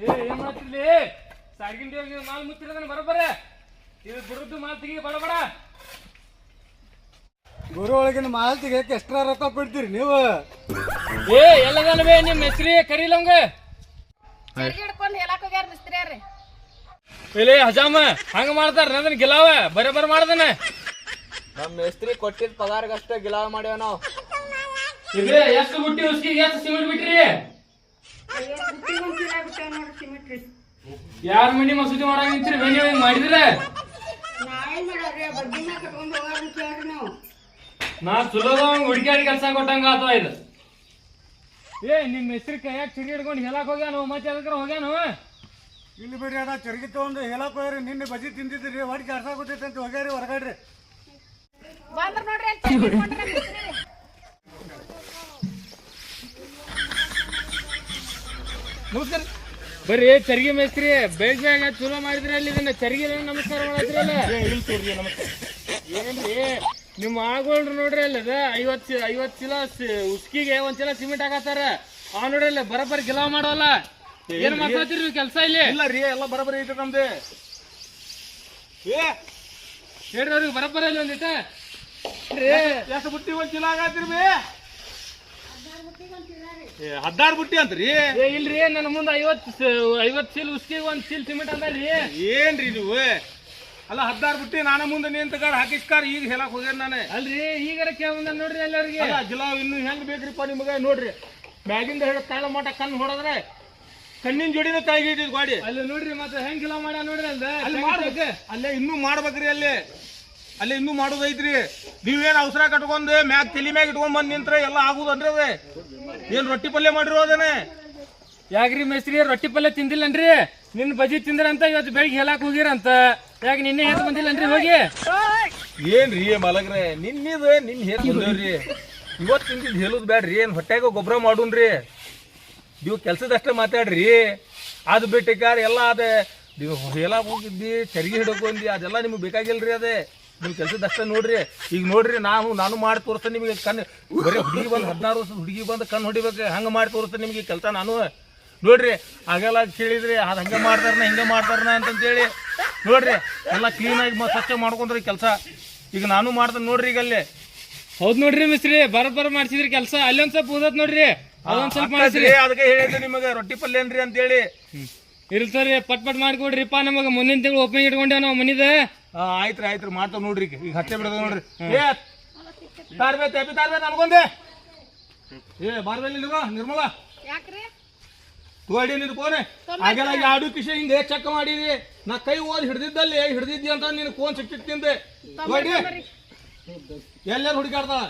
ಏ ಏನ್ ಮಾಡ್ತಿರ್ಲಿ ಸಾರ್ಗಿಂಡಿ ಹೋಗಿ ಮಾಲ್ ಮುಚ್ಚಿರೋದನ್ನ ಬರೋಬ್ಬರ ಇದು ದುಡ್ದು ಮಾಲ್ ತೆಗಿ ಬಡ ಬಡ. ಗುರು ಒಳಗಿನ ಮಾಲ್ ತೆಗಿಯಕ್ಕೆ ಎಕ್ಸ್ಟ್ರಾ ರೊಕ್ಕ ಬಿಡ್ತೀರಿ ನೀವು? ಏ ಎಲ್ಲದಲ್ವೇ ನಿಮ್ಮ ಹೆಸ್ರಿ ಕರೀಲಂಗ ಚರ್ಗಿ ಹಿಡ್ಕೊಂಡು ಹೇಳಕ್ ಹೋಗ್ಯಾರ ಮಿಸ್ತ್ರಿಯಾರ್ರಿ ಇಲ್ಲಿ ಹಜಾಮ ಹಂಗ ಮಾಡ್ತಾರ ನನ್ನ ಗಿಲಾವ ಬರೇ ಬರ ಮಾಡ್ದನ. ನಮ್ಮ ಮೇಸ್ತ್ರಿ ಕೊಟ್ಟಿದ್ ಪದಾರ್ಗಷ್ಟೇ ಗಿಲಾವ್ ಮಾಡ್ಯಾವ ನಾವು. ಇದು ಎಷ್ಟು ಬುಟ್ಟಿ ಉಸ್ಕಿಗೆ ಎಷ್ಟು ಸಿಮೆಂಟ್ ಬಿಟ್ರಿ? ಯಾರ ಮನಿ ಮಸೂದಿ ಮಾಡಾಕ ನಿಂತ್ರಿ? ಹಿಂಗ್ ಮಾಡಿದ್ರೆ? ನಾ ಚಲೋದ ಹುಡುಕ್ಯಾಡಿ ಕೆಲಸ ಕೊಟ್ಟಂಗ ಆತವ ಇದು. ಏ ನಿಮ್ಮ ಹೆಸರು ಕೈಯಾಗ ಚಿರಿ ಹಿಡ್ಕೊಂಡು ಹೇಳಕ್ ಹೋಗ್ಯಾನ? ಮತ್ತೆ ಅದಕ್ಕೆ ಹೋಗ್ಯಾನ? ಇಲ್ಲಿ ಬಿಡ್ರಿ ಅಣ್ಣ ಚರ್ಗಿ ತಗೊಂಡು ಹೇಳಕ್ ಹೋಗ್ರಿ ನಿನ್ನೆ ಬಜಿ ತಿಂದಿದ್ರಿ ಹೊಡಿ ಕೆಲಸ ಕೊಟ್ಟೈತೆ ಅಂತ ಹೋಗ್ಯಾರಿ ಹೊರಗಡ್ರಿ. ಬಂದ್ರ ನೋಡ್ರಿ ಅಲ್ಲಿ ಚರ್ಗಿ ಹಿಡ್ಕೊಂಡ್ರ ಮಿಸ್ತ್ರಿ ನಮಸ್ಕಾರ. ಬರ್ರಿ ಚರ್ಗಿ ಮೇಸ್ತ್ರಿ ಬೇಜಾಗ ಬೇಗ ಚಲೋ ಮಾಡಿದ್ರಿ ಅಲ್ಲಿ ಇದನ್ನ ಚರ್ಗಿ ನಮಸ್ಕಾರ ಮಾಡಿದ್ರಲ್ಲ ಏನ್ರಿ ನಿಮ್ ಆಗೋಳ್ರಿ ನೋಡ್ರಿ ಅಲ್ಲಿ ಅದ ಐವತ್ ಐವತ್ ಚೀಲ ಉಸ್ಕಿಗೆ ಒಂದ್ ಚೀಲ ಸಿಮೆಂಟ್ ಹಾಕತ್ತಾರ. ಆ ನೋಡ್ರಿ ಅಲ್ಲಿ ಬರಬರ್ ಗಿಲಾವ್ ಮಾಡೋಲ್ಲ. ಏನ್ ಮಾಡ್ತೀರಿ ನೀವು ಕೆಲಸ ಇಲ್ಲಿ? ಇಲ್ಲ ರೀ ಎಲ್ಲ ಬರಬರಿ ಐತೆ ನಮ್ದು. ಏ ಹೇಳ್ರಿ ಅವ್ರಿಗೆ ಬರಬರ ಇಲ್ಲಿ ಒಂದಿತ್ತ ಎಷ್ಟು ಬುಟ್ಟಿ ಒಂದ್ ಚೀಲ ಆಗತ್ತೀರಿ ಬೇ ಹದ್ದಾರು ಬುಟ್ಟಿ ಅಂತ್ರಿ? ಏ ಇಲ್ರಿ ನನ್ನ ಮುಂದೆ ಐವತ್ತು ಐವತ್ತು ಐವತ್ ಚೀಲ ಉಸ್ಕಿಗೆ ಒಂದ್ ಚೀಲ ಸಿಮೆಂಟ್ ಅಂದಾರ್ರಿ ಏನ್ರಿ ನೀವು? ಅಲ್ಲ ಹದ್ದಾರು ಬುಟ್ಟಿ ನಾನ ಮುಂದೆ ನಿಂತಗಾರ ಹಾಕಿಸ್ಕಾರ ಈಗ ಹೇಳಕ್ ಹೋಗ್ಯಾರ ನಾನು. ಅಲ್ರಿ ಈಗಾರ ಕೇಳ ನೋಡ್ರಿ ಎಲ್ಲರಿಗೆ. ಗಿಲಾವ್ ಇನ್ನು ಹೆಂಗ್ ಬೇಕ್ರಿಪ್ಪ ನಿಮಗೆ? ನೋಡ್ರಿ ಮ್ಯಾಗಿಂದ ಹಿಡಿದು ತಾಳ ಮಾಟ ಕಣ್ಣು ಹೊಡೆದ್ರೆ ಕಣ್ಣಿನ ಜೋಡಿನ ತಾಯಿಗೆ ಗಾಡಿ. ಅಲ್ಲಿ ನೋಡ್ರಿ ಮತ್ತೆ ಹೆಂಗ್ ಗಿಲಾವ್ ಮಾಡ್ಯ ನೋಡ್ರಿ ಅಲ್ದ? ಅಲ್ಲಿ ಮಾಡ್ಬೇಕು. ಅಲ್ಲೇ ಇನ್ನೂ ಮಾಡ್ಬೇಕ್ರಿ ಅಲ್ಲಿ. ಅಲ್ಲೇ ಇನ್ನೂ ಮಾಡೋದೈತ್ರಿ ನೀವೇನ್ ಅವಸರ ಕಟ್ಕೊಂಡು ಮ್ಯಾಗ ತಲೆ ಮ್ಯಾಗ ಇಟ್ಕೊಂಡ್ ಬಂದ್ ನಿಂತ್ರೆ ಎಲ್ಲ ಆಗುದನ್ರಿ ಅದೇ? ಏನ್ ರೊಟ್ಟಿ ಪಲ್ಯ ಮಾಡಿರೋ ಅದೇನೆ ಯಾಕ್ರಿ ಮೇಸ್ತ್ರಿ ರೊಟ್ಟಿ ಪಲ್ಯ ತಿಂದಿಲ್ಲನ್ರಿ? ನಿನ್ನ ಬಜಿ ತಿಂದ್ರಂತ ಇವತ್ತು ಬೆಳಿಗ್ಗೆ ಹೇಳಕ್ ಹೋಗಿರಂತ. ಯಾಕೆ ನಿನ್ನೆ ಎದ್ದು ಬಂದಿಲ್ಲನ್ರಿ ಹೋಗಿ? ಏನ್ರಿ ಮಲಗ್ರೆ ನಿನ್ನಿದ ನಿನ್ ಹೇರ್ ಬಂದೇವ್ರಿ? ಇವತ್ತು ತಿಂದಿದ್ ಹೇಳುದ್ ಬ್ಯಾಡ್ರಿ ಏನ್ ಹೊಟ್ಯಾಗ ಗೊಬ್ಬರ ಮಾಡುನ್ರಿ? ನೀವು ಕೆಲ್ಸದಷ್ಟೇ ಮಾತಾಡ್ರಿ. ಅದು ಬಿಟ್ಟಿಕಾರ ಎಲ್ಲ ಅದೇ. ನೀವು ಹೇಳಕ್ ಹೋಗಿದ್ದಿ ಚರಿಗೆ ಹಿಡ್ಕೊಂಡಿ ಅದೆಲ್ಲ ನಿಮ್ಗೆ ಬೇಕಾಗಿಲ್ರಿ ಅದೇ. ನೀವು ದಷ್ಟ ನೋಡ್ರಿ. ಈಗ ನೋಡ್ರಿ ನಾನು ನಾನು ಮಾಡಿ ತೋರಿಸ್ತೇನೆ ನಿಮಗೆ ಕಣ್ಣು ಬರೀ ಹುಡುಗಿ ಬಂದು ಹದಿನಾರು ವರ್ಷದ ಹುಡುಗಿ ಬಂದು ಕಣ್ಣು ಹೊಡಿಬೇಕು ಹಂಗೆ ಮಾಡಿ ತೋರಿಸ್ತೇನೆ ನಿಮಗೆ ಕೆಲಸ ನಾನು. ನೋಡ್ರಿ ಹಾಗೆಲ್ಲ ಕೇಳಿದ್ರಿ ಅದು ಹಂಗೆ ಮಾಡ್ತಾರನ ಹಿಂಗೆ ಮಾಡ್ತಾರನ ಅಂತಂತೇಳಿ ನೋಡ್ರಿ ಎಲ್ಲ ಕ್ಲೀನಾಗಿ ಸ್ವಚ್ಛ ಮಾಡ್ಕೊಂಡ್ರಿ ಕೆಲಸ. ಈಗ ನಾನು ಮಾಡ್ತೇನೆ ನೋಡ್ರಿ ಈಗ ಅಲ್ಲಿ. ಹೌದು ನೋಡ್ರಿ ಮಿಸ್ರಿ ಬರ ಬರ ಮಾಡ್ಸಿದ್ರಿ ಕೆಲಸ. ಅಲ್ಲೊಂದು ಒಂದ್ ಸ್ವಲ್ಪ ಊದತ್ ನೋಡ್ರಿ. ಅದೊಂದ್ ಸ್ವಲ್ಪ ಮಾಡಿಸ್ರಿ. ಅದಕ್ಕೆ ಹೇಳಿದ್ರಿ ನಿಮಗೆ ರೊಟ್ಟಿ ಪಲ್ಯ ಏನ್ರಿ ಅಂತೇಳಿ. ಇರ್ಲಿ ಸರಿ ಪಟ್ ಪಟ್ ಮಾಡ್ಕೊಡ್ರಿಪ್ಪ ನಮಗೆ. ಮುಂದಿನ ತಿಂಗಳು ಓಪನಿಂಗ್ ಇಟ್ಕೊಂಡೇವ್ ನಾವು ಮನಿದ. ಆಯ್ತ್ರಿ ಆಯ್ತ್ರಿ ಮಾಡ್ತಾವ್ ನೋಡ್ರಿ ಈಗ. ಈಗ ಹಚ್ಚೆ ಬಿಡದ ನೋಡ್ರಿ. ಏ ತಾರ್ಬೇ ತೆಪ್ಪಿ ತಾರ್ಬೇ ನನ್ಗೊಂದೆ ಏ ಬಾರ್ಬೇಲಿ ನಿರ್ಮಲಾ. ಯಾಕ್ರಿ? ತೋಡಿ ನಿನ್ ಫೋನ್ ಆಗೆಲ್ಲ ಎರಡು ಕಿಶ ಹಿಂಗೆ ಚೆಕ್ ಮಾಡಿದಿ. ನಾ ಕೈ ಓದ್ ಹಿಡ್ದಿದ್ದಲ್ಲಿ ಹಿಡ್ದಿದ್ದಿ ಅಂತ ನಿನ್ ಫೋನ್ ಹುಡುಕಾಡ್ತಾಳ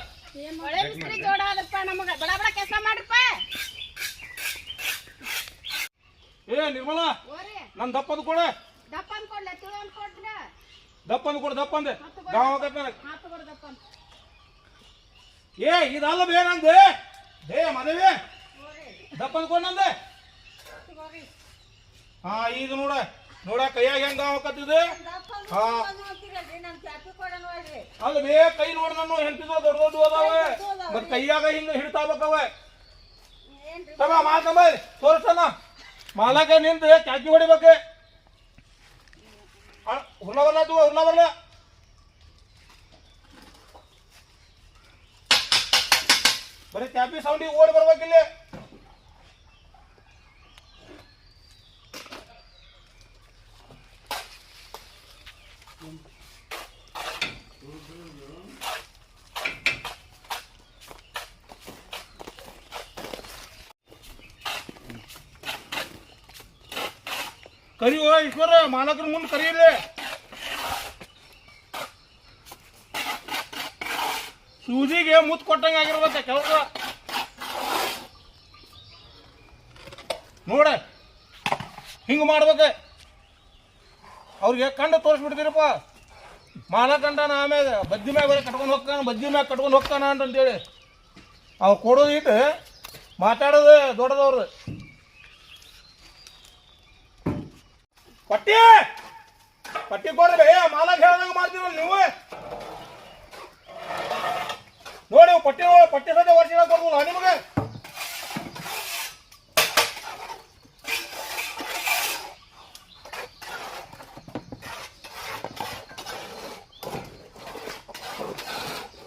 ನಮಗ. ಬಡ ಬಡ ಕೆಲಸ ಮಾಡ್ರಪ್ಪ. ಏ ನಿರ್ಮಲಾ. ನನ್ ದಪ್ಪದ ಕೊಡ. ದಪ್ಪಂದು ಕೊಡ ದಪ್ಪಂದೆ ಗಾವ ನನಗೆ. ದಪ್ಪ ಅಂತ. ಏ ಇದಲ್ಲ ಬೇ ನಂದೆ ಮದುವೆ. ದಪ್ಪಂದು ಕೊಡ ನಂದೆ. ಹಾ ಈಗ ನೋಡ. ನೋಡ ಕೈಯಾಗ ಹೆಂಗ ಹಾಕತ್ತಿದೆ ಹಾ. ಅಲ್ಲ ಬೇ ಕೈ ನೋಡ ನಾನು ಹೆಂಟಿದ ದೊಡ್ಡ ದೊಡ್ಡ ಅದಾವೆ. ಮತ್ ಕೈಯಾಗ ಹಿಂಗ ಹಿಡ್ತಾಬೇಕವ ತಮ್ಮ ಮಾಲ್ ತಮ್ಮ ತೋರಿಸ್ತಾನ. ಮಾಲಕ ನಿಂತ ಚಾಕಿ ಹೊಡಿಬೇಕೆ. ಹುರ್ಲ ಬರ್ಲ ತಗೋ ಹುರ್ಲ ಬರ್ಲ ಬರೀ ಚಾಪಿ ಸೌಂಡಿಗೆ ಓಡಿ ಬರ್ಬೇಕಿಲ್ಲ. ಕರಿಯೋ ಈಶ್ವರ, ಮಾಲಕರ ಮುಂದೆ ಕರೀರಿ ಸೂಜಿಗೆ ಮುತ್ತು ಕೊಟ್ಟಂಗ ಆಗಿರ್ಬೇಕ ಕೆಲಸ. ನೋಡ, ಹಿಂಗ ಮಾಡ್ಬೇಕ. ಅವ್ರಿಗೆ ಕಂಡು ತೋರಿಸ್ಬಿಡ್ತೀರಪ್ಪ. ಮಾಲ ಆಮೇಲೆ ಬದ್ದಿ ಮ್ಯಾಗ ಬರೀ ಕಟ್ಕೊಂಡು ಹೋಗ್ತಾನ, ಬದ್ದಿ ಮ್ಯಾಗ ಕಟ್ಕೊಂಡು ಹೋಗ್ತಾನ ಹೇಳಿ ಅವ್ರು ಕೊಡೋದು ಇಟ್ಟು ಮಾತಾಡೋದು ದೊಡ್ಡದವ್ರು. ಪಟ್ಟಿ ಪಟ್ಟಿ ಕೊಡ್ರಿ ಮಾಲಾಗ ಹೇಳ್ದಂಗ ಮಾಡ್ತೀರಲ್ಲ ನೀವು ನೋಡಿ ಪಟ್ಟಿ ಪಟ್ಟಿ ಸದ್ಯ ವರ್ಷ ಕೊಡ್ಬೋದ ನಿಮಗೆ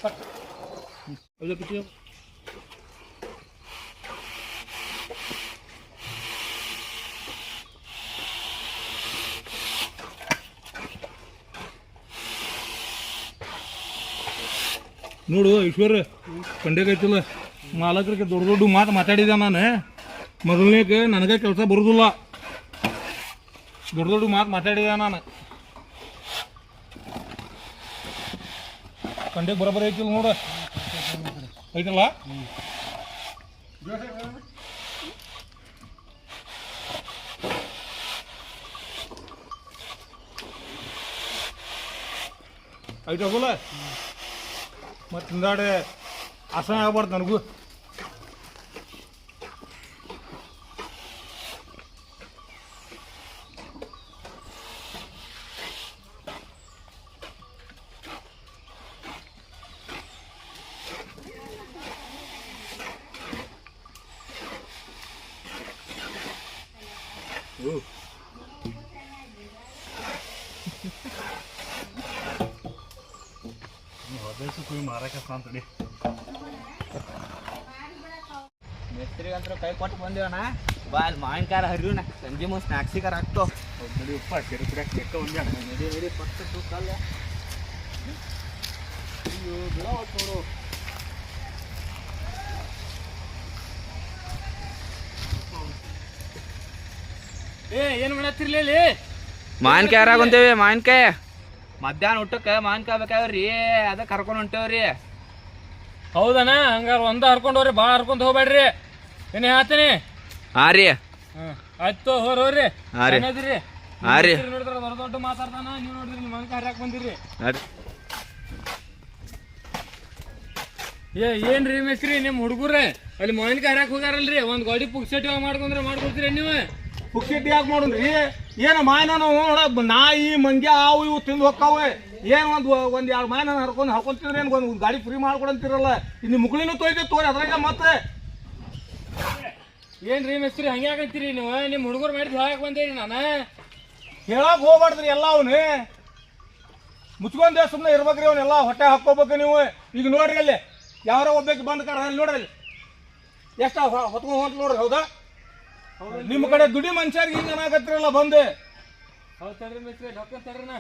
ಪಟ್ಟಿ ನೋಡು ಈಶ್ವರ ಕಂಡೆಗೈತಿಲ್ಲ ಮಾಲಕರಿಗೆ ದೊಡ್ಡ ದೊಡ್ಡ ಮಾತು ಮಾತಾಡಿದೆ ನಾನು? ಮೊದಲನೇಗೆ ನನಗೆ ಕೆಲಸ ಬರೋದಿಲ್ಲ. ದೊಡ್ಡ ದೊಡ್ಡ ಮಾತು ಮಾತಾಡಿದೆ ನಾನು? ಕಂಡೆ ಬರೋಬ್ಬರಿ ಐತಿಲ್ಲ ನೋಡು. ಐತಲ್ಲ? ಐತಲ್ಲ ಮತ್ತೆ ಹಿಂದಾಡೆ ಆಸನ ಆಗ್ಬಾರ್ದು ನನಗೂ. ಮಿಸ್ತ್ರಿಗಂತ್ರ ಕೈ ಕೊಟ್ಟು ಬಂದೇವಣ ಬಾ ಅಲ್ಲಿ ಮಾವಿನಕಾರ ಹರಿಯೋಣ ಸಂಜೆ ಮುಂದೆ ಸ್ನಾಕ್ಸಿಗಾರ ಹಾಕ್ತೋ. ನಡಿಯಪ್ಪ ಕೆರೆ ಕುಡಿಯಕ್ಕೆ ಕೆಟ್ಟ ಒಂದೇ ನಡಿ ನಡಿ ಪಕ್ಕ ತೂಕಲ್ಲ ಏ ಏನು ಮಾಡತ್ತಿರ್ಲಿ ಇಲ್ಲಿ? ಯಾರಾಗ ಅಂತೇವೆ ಮಾವಿನಕಾಯಿ? ಮಧ್ಯಾಹ್ನ ಊಟಕ್ಕೆ ಮಾವಿನಕಾಯಿ ಬೇಕಾವ್ರಿ. ಅದ ಕರ್ಕೊಂಡು ಹೊಂಟೇವ್ರಿ. ಹೌದಣ್ಣ ಹಂಗಾರ ಒಂದ ಹರ್ಕೊಂಡ್ ಹೋಗ್ರಿ ಭಾಳ ಹರ್ಕೊಂಡ್ ಹೋಗ್ಬೇಡ್ರಿ. ಏನೇ ಹೇಳ್ತೀನಿ. ಹಾ ರೀ. ಹ್ಮ್ ಆಯ್ತು ಹೋರ್ ಹೋಗ್ರಿ ಹಾ ರೀ. ಏನದಿರಿ ಹಾ ರೀ. ನೋಡಿದ್ರ ದೊಡ್ಡ ದೊಡ್ಡ ಮಾತಾಡ್ತಾನ ನೀವು ನೋಡಿದ್ರಿ ನಿಮ್ಮ ಅಂಕ ಹರ್ಯಾಕ್ ಬಂದಿರಿ? ನಡ್ರಿ ಏ ಏನ್ರಿ ಮೇಸ್ತ್ರಿ ನಿಮ್ ಹುಡುಗರೇ? ಅಲ್ಲಿ ಮಾವಿನಕಾಯಿ ಹರ್ಯಾಕ್ ಹೋಗ್ಯಾರಲ್ರಿ ಒಂದ್ ಗಾಡಿ ಪುಕ್ಸೆಟ್ ಮಾಡ್ಕೊಂಡ್ರೆ ಮಾಡ್ಕೊಡ್ತೀರಿ ನೀವು? ಪುಕ್ಷಿಟ್ಟಿ ಯಾಕೆ ಮಾಡೋಣ್ರಿ? ಏನು ಮಾಯನೋ ನೋಡ, ನಾಯಿ, ಮಂಗ್ಯ ಅವು ಇವು ತಿಂದು ಹೋಗ್ತಾವೆ ಏನು ಒಂದು ಒಂದು ಎರಡು ಮಾಯನ ಹರ್ಕೊಂಡು ಹಾಕೊಂತಿದ್ರೆ ಏನು ಒಂದು ಗಾಡಿ ಫ್ರೀ ಮಾಡ್ಕೊಡಂತಿರಲ್ಲ? ಇನ್ನು ಮುಕ್ಳಿನೂ ತೊಯ್ದು ತೋರಿ, ಅದ್ರಾಗ ಮತ್ತೆ. ಏನ್ರಿ ಮಿಸ್ತ್ರಿ, ಹಂಗೆ ಆಗಂತೀರಿ ನೀವು? ನಿಮ್ಮ ಹುಡುಗರು ಮಾಡಿದ್ ಹೇಳಕ್ ಬಂದೇರಿ ನಾನು? ಹೇಳಕ್ ಹೋಗ್ಬಾರ್ದ್ರಿ ಎಲ್ಲ ಅವನು. ಮುಚ್ಕೊಂಡೆ ಸುಮ್ಮನೆ ಇರ್ಬೇಕ್ರಿ ಅವನ್ನೆಲ್ಲ ಹೊಟ್ಟೆ ಹಾಕೋಬೇಕು ನೀವು. ಈಗ ನೋಡ್ರಿ ಅಲ್ಲಿ, ಯಾರೋ ಒಬ್ಬಕ್ಕೆ ಬಂದ್ ಕಾರ ಅಲ್ಲಿ ನೋಡ್ರಿ ಅಲ್ಲಿ. ಎಷ್ಟು ಹೊತ್ಕೊಂಡು ಹೋಗ್ತು ನೋಡ್ರಿ, ಹೌದಾ? ನಿಮ್ಮ ಕಡೆ ದುಡಿ ಮನುಷ್ಯರಿಗೆ ಹಿಂಗೆ ಏನಾಗತ್ತಿರಲ್ಲ ಬಂದೆ. ಹೌದು ತಡ್ರಿ ಮೇಸ್ತ್ರಿ ಡಾಕ್ಟರ್ ತಡ್ರಿ ನಾ.